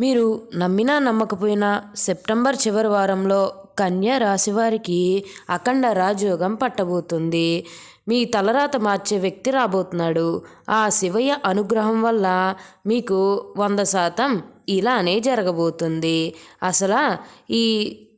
మీరు నమ్మినా నమ్మకపోయినా సెప్టెంబర్ చివరి వారంలో కన్యా రాశివారికి అఖండ రాజయోగం పట్టబోతుంది. మీ తలరాత మార్చే వ్యక్తి రాబోతున్నాడు. ఆ శివయ్య అనుగ్రహం వల్ల మీకు వంద శాతం ఇలానే జరగబోతుంది. అసలు ఈ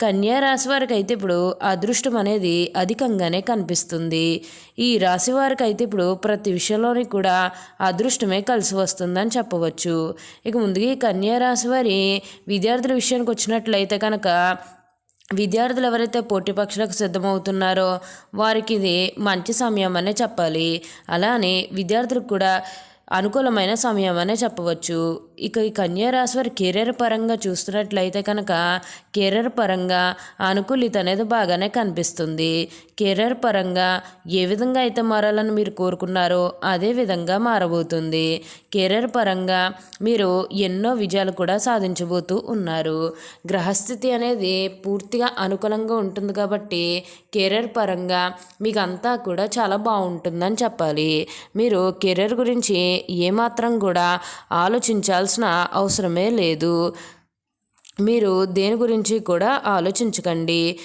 కన్యా రాశి వారికి అయితే ఇప్పుడు అదృష్టం అనేది అధికంగానే కనిపిస్తుంది. ఈ రాశి వారికి అయితే ఇప్పుడు ప్రతి విషయంలోని కూడా అదృష్టమే కలిసి వస్తుందని చెప్పవచ్చు. ఇక ముందుగా ఈ కన్యా రాశి వారి విద్యార్థుల విషయానికి వచ్చినట్లయితే కనుక విద్యార్థులు ఎవరైతే పోటీ పక్షులకు సిద్ధమవుతున్నారో వారికి ఇది మంచి సమయం అనే చెప్పాలి. అలానే విద్యార్థులకు కూడా అనుకూలమైన సమయం అనే చెప్పవచ్చు. ఇక ఈ కన్యా వారి కెరీర్ పరంగా చూస్తున్నట్లయితే కనుక కెరీర్ పరంగా అనుకూలిత అనేది బాగానే కనిపిస్తుంది. కెరీర్ పరంగా ఏ విధంగా అయితే మారాలని మీరు కోరుకున్నారో అదే విధంగా మారబోతుంది. కెరీర్ పరంగా మీరు ఎన్నో విజయాలు కూడా సాధించబోతూ ఉన్నారు. గ్రహస్థితి అనేది పూర్తిగా అనుకూలంగా ఉంటుంది కాబట్టి కెరీర్ పరంగా మీకు అంతా కూడా చాలా బాగుంటుందని చెప్పాలి. మీరు కెరీర్ గురించి ఏమాత్రం కూడా ఆలోచించాల్సిన అవసరమే లేదు. మీరు దేని గురించి కూడా ఆలోచించకండి.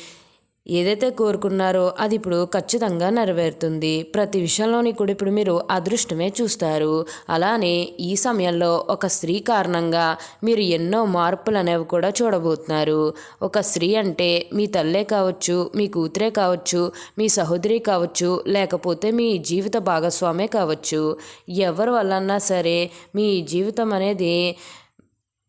ఏదైతే కోరుకున్నారో అది ఇప్పుడు ఖచ్చితంగా నెరవేరుతుంది. ప్రతి విషయంలోని కూడా ఇప్పుడు మీరు అదృష్టమే చూస్తారు. అలానే ఈ సమయంలో ఒక స్త్రీ కారణంగా మీరు ఎన్నో మార్పులు అనేవి కూడా చూడబోతున్నారు. ఒక స్త్రీ అంటే మీ తల్లే కావచ్చు మీ కూతురే కావచ్చు మీ సహోదరి కావచ్చు లేకపోతే మీ జీవిత భాగస్వామే కావచ్చు. ఎవరి వల్లన్నా సరే మీ జీవితం అనేది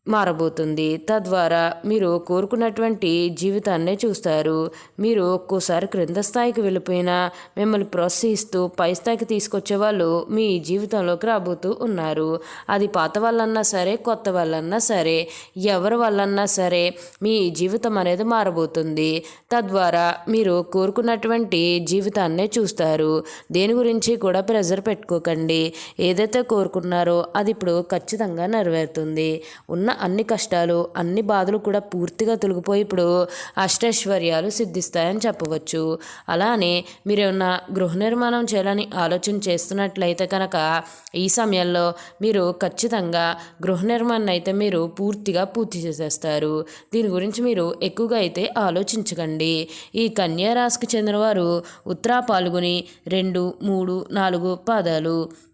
మారబోతుంది. తద్వారా మీరు కోరుకున్నటువంటి జీవితాన్నే చూస్తారు. మీరు ఒక్కోసారి క్రింద స్థాయికి వెళ్ళిపోయినా మిమ్మల్ని ప్రోత్సహిస్తూ పై స్థాయికి తీసుకొచ్చే వాళ్ళు మీ జీవితంలోకి రాబోతూ ఉన్నారు. అది పాత వాళ్ళన్నా సరే కొత్త వాళ్ళన్నా సరే ఎవరి వాళ్ళన్నా సరే మీ జీవితం అనేది మారబోతుంది. తద్వారా మీరు కోరుకున్నటువంటి జీవితాన్నే చూస్తారు. దేని గురించి కూడా ప్రెజర్ పెట్టుకోకండి. ఏదైతే కోరుకున్నారో అది ఇప్పుడు ఖచ్చితంగా నెరవేరుతుంది. ఉన్న అన్ని కష్టాలు అన్ని బాధలు కూడా పూర్తిగా తొలగిపోయి ఇప్పుడు అష్టైశ్వర్యాలు సిద్ధిస్తాయని చెప్పవచ్చు. అలానే మీరేమన్నా గృహ నిర్మాణం చేయాలని ఆలోచన చేస్తున్నట్లయితే కనుక ఈ సమయంలో మీరు ఖచ్చితంగా గృహ నిర్మాణం అయితే మీరు పూర్తిగా పూర్తి చేసేస్తారు. దీని గురించి మీరు ఎక్కువగా అయితే ఆలోచించకండి. ఈ కన్యా రాశికి చెందినవారు ఉత్తరా పాల్గొని రెండు మూడు నాలుగు పాదాలు.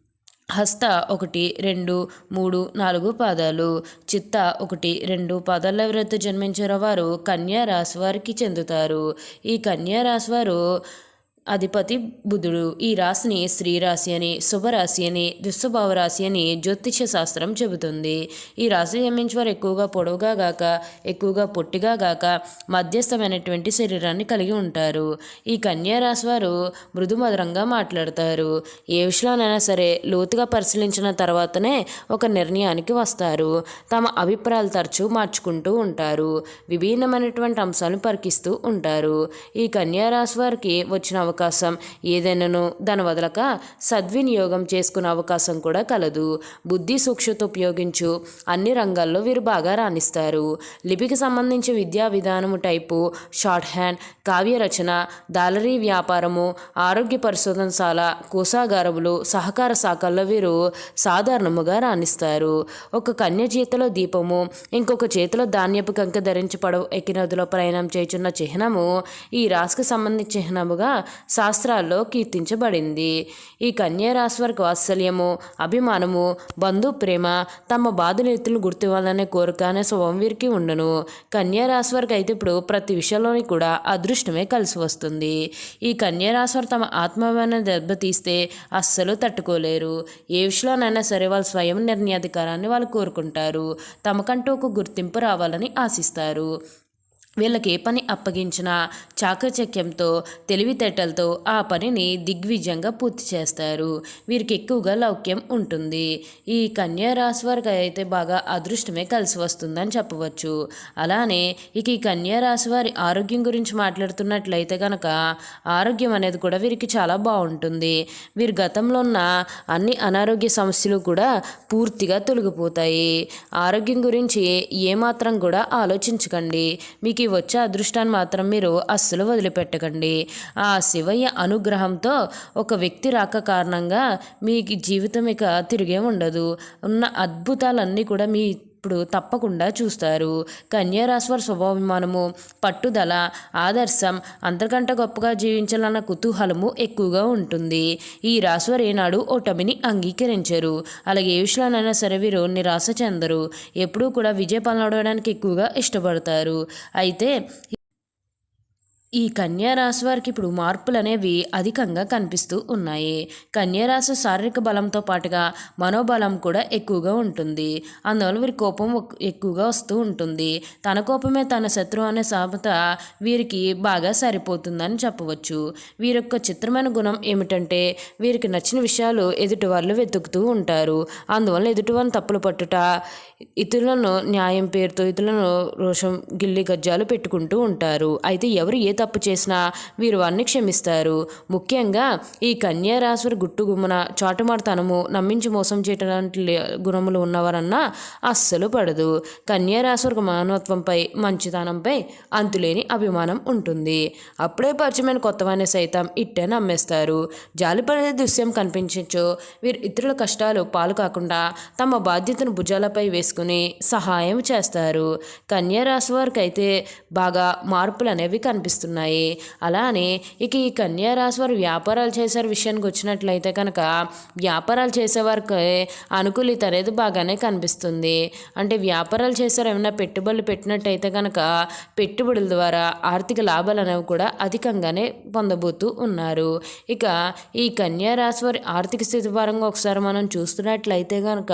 హస్త ఒకటి రెండు మూడు నాలుగు పాదాలు. చిత్త ఒకటి రెండు పాదాల వ్రత జన్మించిన వారు కన్యా రాశివారికి చెందుతారు. ఈ కన్యా రాశివారు అధిపతి బుధుడు. ఈ రాశిని స్త్రీరాశి అని శుభరాశి అని దుస్వభావ రాశి అని జ్యోతిష శాస్త్రం చెబుతుంది. ఈ రాశి జన్మించి వారు ఎక్కువగా పొడవుగా గాక ఎక్కువగా పొట్టిగా గాక మధ్యస్థమైనటువంటి శరీరాన్ని కలిగి ఉంటారు. ఈ కన్యా రాశి వారు మృదుమధురంగా మాట్లాడతారు. ఏ విషయంలోనైనా సరే లోతుగా పరిశీలించిన తర్వాతనే ఒక నిర్ణయానికి వస్తారు. తమ అభిప్రాయాలు తరచూ మార్చుకుంటూ ఉంటారు. విభిన్నమైనటువంటి అంశాలను పరికిస్తూ ఉంటారు. ఈ కన్యా రాశి వారికి వచ్చిన అవకాశం. ఏదైనాను దాని వదలక సద్వినియోగం చేసుకునే అవకాశం కూడా కలదు. బుద్ధి సూక్ష్మత ఉపయోగించు అన్ని రంగాల్లో వీరు బాగా రాణిస్తారు. లిపికి సంబంధించి విద్యా విధానము టైపు షార్ట్ హ్యాండ్ కావ్య రచన దాలరీ వ్యాపారము ఆరోగ్య పరిశోధనశాల కోసాగారములు సహకార శాఖల్లో వీరు సాధారణముగా రాణిస్తారు. ఒక కన్య చేతిలో దీపము ఇంకొక చేతిలో ధాన్యపు కంక ధరించి పడవ ఎక్కినదిలో ప్రయాణం చేయుచున్న చిహ్నము ఈ రాశికి సంబంధించిన చిహ్నముగా శాస్త్రాల్లో కీర్తించబడింది. ఈ కన్యా రాశి వాత్సల్యము అభిమానము బంధు ప్రేమ తమ బాధనెత్తులు గుర్తివ్వాలనే కోరిక అనే స్వభావం వీరికి ఉండను. కన్యా వారికి అయితే ఇప్పుడు ప్రతి విషయంలోని కూడా అదృష్టమే కలిసి వస్తుంది. ఈ కన్యా తమ ఆత్మాభిమానాన్ని దెబ్బతీస్తే అస్సలు తట్టుకోలేరు. ఏ విషయంలోనైనా సరే వాళ్ళు స్వయం నిర్ణయాధికారాన్ని వాళ్ళు కోరుకుంటారు. తమకంటూ ఒక గుర్తింపు రావాలని ఆశిస్తారు. వీళ్ళకి ఏ పని అప్పగించినా చాకచక్యంతో తెలివితేటలతో ఆ పనిని దిగ్విజయంగా పూర్తి చేస్తారు. వీరికి ఎక్కువగా లౌక్యం ఉంటుంది. ఈ కన్యా రాశి వారికి అయితే బాగా అదృష్టమే కలిసి వస్తుందని చెప్పవచ్చు. అలానే ఇక ఈ కన్యా రాశి వారి ఆరోగ్యం గురించి మాట్లాడుతున్నట్లయితే కనుక ఆరోగ్యం అనేది కూడా వీరికి చాలా బాగుంటుంది. వీరి గతంలో ఉన్న అన్ని అనారోగ్య సమస్యలు కూడా పూర్తిగా తొలగిపోతాయి. ఆరోగ్యం గురించి ఏమాత్రం కూడా ఆలోచించకండి. మీకు వచ్చే అదృష్టాన్ని మాత్రం మీరు అస్సలు వదిలిపెట్టకండి. ఆ శివయ్య అనుగ్రహంతో ఒక వ్యక్తి రాక కారణంగా మీకు జీవితం ఇక తిరిగే ఉండదు. ఉన్న అద్భుతాలన్నీ కూడా మీ ఇప్పుడు తప్పకుండా చూస్తారు. కన్యారాశివారి స్వభావిమానము పట్టుదల ఆదర్శం అంతకంటే గొప్పగా జీవించాలన్న కుతూహలము ఎక్కువగా ఉంటుంది. ఈ రాశివారు ఏనాడు ఓటమిని అంగీకరించరు. అలాగే ఏ విషయాలైనా సరే వీరు నిరాశ చెందరు. ఎప్పుడూ కూడా విజయ పనులు ఎక్కువగా ఇష్టపడతారు. అయితే ఈ కన్యారాశి వారికి ఇప్పుడు మార్పులు అనేవి అధికంగా కనిపిస్తూ ఉన్నాయి. కన్యారాశి శారీరక బలంతో పాటుగా మనోబలం కూడా ఎక్కువగా ఉంటుంది. అందువల్ల వీరి కోపం ఎక్కువగా వస్తూ ఉంటుంది. తన కోపమే తన శత్రువు అనే సామెత వీరికి బాగా సరిపోతుందని చెప్పవచ్చు. వీరి యొక్క చిత్రమైన గుణం ఏమిటంటే వీరికి నచ్చిన విషయాలు ఎదుటి వాళ్ళు వెతుకుతూ ఉంటారు. అందువల్ల ఎదుటి వాళ్ళని తప్పులు పట్టుట ఇతరులను న్యాయం పేరుతో ఇతరులను రోషం గిల్లి గజ్జాలు పెట్టుకుంటూ ఉంటారు. అయితే ఎవరు ఏ తప్పు చేసినా వీరు వారిని క్షమిస్తారు. ముఖ్యంగా ఈ కన్యారాశి గుట్టుగుమ్మన చాటుమాడతనము నమ్మించి మోసం చేయటానికి గుణములు ఉన్నవారన్నా అస్సలు పడదు. కన్యారాశి మానవత్వంపై మంచితనంపై అంతులేని అభిమానం ఉంటుంది. అప్పుడే పరిచయమైన కొత్తవాన్ని సైతం ఇట్టే నమ్మేస్తారు. జాలిపడే దృశ్యం కనిపించచ్చు. వీరు ఇతరుల కష్టాలు పాలు కాకుండా తమ బాధ్యతను భుజాలపై వేసుకుని సహాయం చేస్తారు. కన్యారాశి వారికి అయితే బాగా మార్పులు అనేవి కనిపిస్తున్నాయి ఉన్నాయి అలానే ఇక ఈ కన్యారాశి వారు వ్యాపారాలు చేసే విషయానికి వచ్చినట్లయితే కనుక వ్యాపారాలు చేసేవారికి అనుకూలిత అనేది బాగానే కనిపిస్తుంది. అంటే వ్యాపారాలు చేసారు ఏమైనా పెట్టుబడులు పెట్టినట్టయితే కనుక పెట్టుబడుల ద్వారా ఆర్థిక లాభాలు అనేవి కూడా అధికంగానే పొందబోతూ ఉన్నారు. ఇక ఈ కన్యారాశి వారి ఆర్థిక స్థితి పరంగా ఒకసారి మనం చూస్తున్నట్లయితే కనుక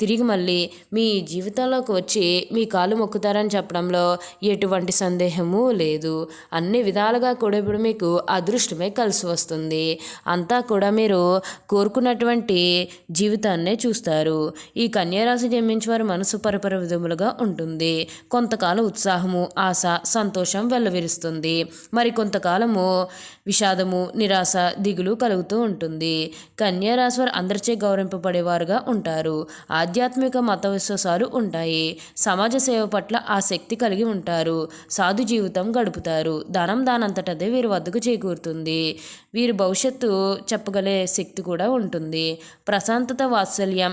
తిరిగి మళ్ళీ మీ జీవితంలోకి వచ్చి మీ కాలు మొక్కుతారని చెప్పడంలో ఎటువంటి సందేహము లేదు. అన్ని విధాలుగా కూడా ఇప్పుడు మీకు అదృష్టమే కలిసి వస్తుంది. అంతా కూడా మీరు కోరుకున్నటువంటి జీవితాన్నే చూస్తారు. ఈ కన్యారాశి జన్మించి వారి మనసు పరపర విధములుగా ఉంటుంది. కొంతకాలం ఉత్సాహము ఆశ సంతోషం వెల్లవిరుస్తుంది. మరి కొంతకాలము విషాదము నిరాశ దిగులు కలుగుతూ ఉంటుంది. కన్యారాశి వారు అందరిచే గౌరవింపబడేవారుగా ఉంటారు. ఆధ్యాత్మిక మత విశ్వాసాలు ఉంటాయి. సమాజ సేవ పట్ల ఆసక్తి కలిగి ఉంటారు. సాధు జీవితం గడుపుతారు. ధనం దానంతటదే వీరి వద్దకు చేకూరుతుంది. వీరి భవిష్యత్తు చెప్పగలే శక్తి కూడా ఉంటుంది. ప్రశాంతత వాత్సల్యం